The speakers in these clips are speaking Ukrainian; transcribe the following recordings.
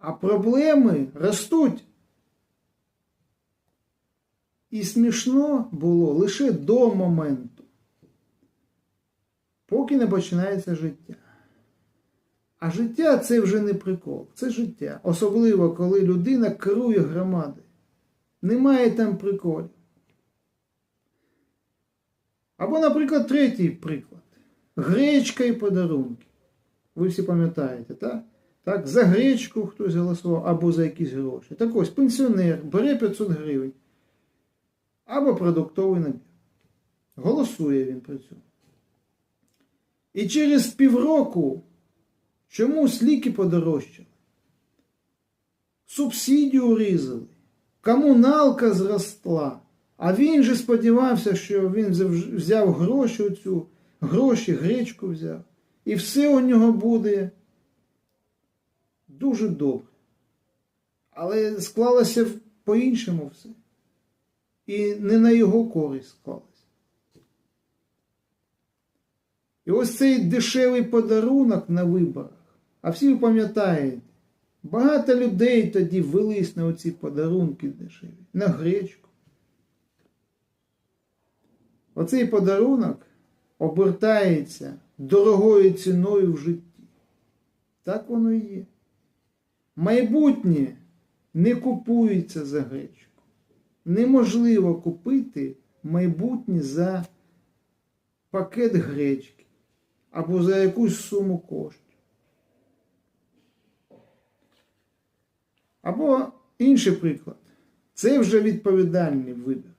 А проблеми ростуть. І смішно було лише до моменту, поки не починається життя. А життя це вже не прикол, це життя. Особливо, коли людина керує громадою. Немає там приколів. Або, наприклад, третій приклад. Гречка і подарунки. Ви всі пам'ятаєте, так? Так, за гречку хтось голосував або за якісь гроші. Так ось пенсіонер бере 500 гривень або продуктовий набір. Голосує він при цьому. І через півроку чомусь ліки подорожчали. Субсидію різали, комуналка зросла. А він же сподівався, що він взяв- гроші оцю, гроші, гречку взяв. І все у нього буде дуже добре. Але склалося по-іншому все. І не на його користь склалося. І ось цей дешевий подарунок на виборах. А всі ви пам'ятаєте, багато людей тоді велись на оці подарунки дешеві, на гречку. Оцей подарунок обертається дорогою ціною в житті. Так воно і є. Майбутнє не купується за гречку. Неможливо купити майбутнє за пакет гречки або за якусь суму коштів. Або інший приклад. Це вже відповідальний вибір.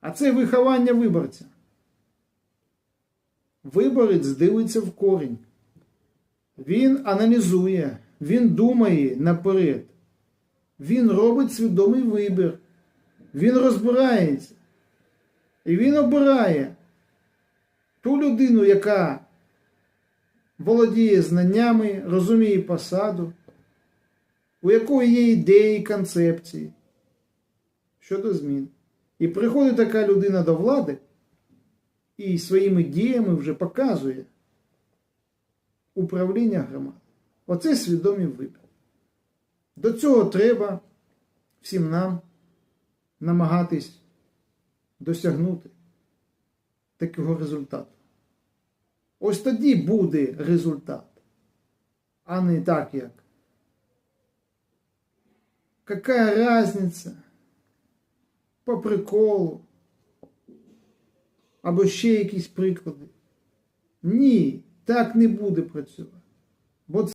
А це виховання виборця. Виборець дивиться в корінь. Він аналізує, він думає наперед. Він робить свідомий вибір. Він розбирається. І він обирає ту людину, яка володіє знаннями, розуміє посаду, у якої є ідеї, концепції щодо змін. І приходить така людина до влади і своїми діями вже показує управління громадою. Оце свідомий вибір. До цього треба всім нам намагатись досягнути такого результату. Ось тоді буде результат, а не так як. Какая разница? По приколу. Або ще якісь приклади. Ні, так не буде працювати. Бо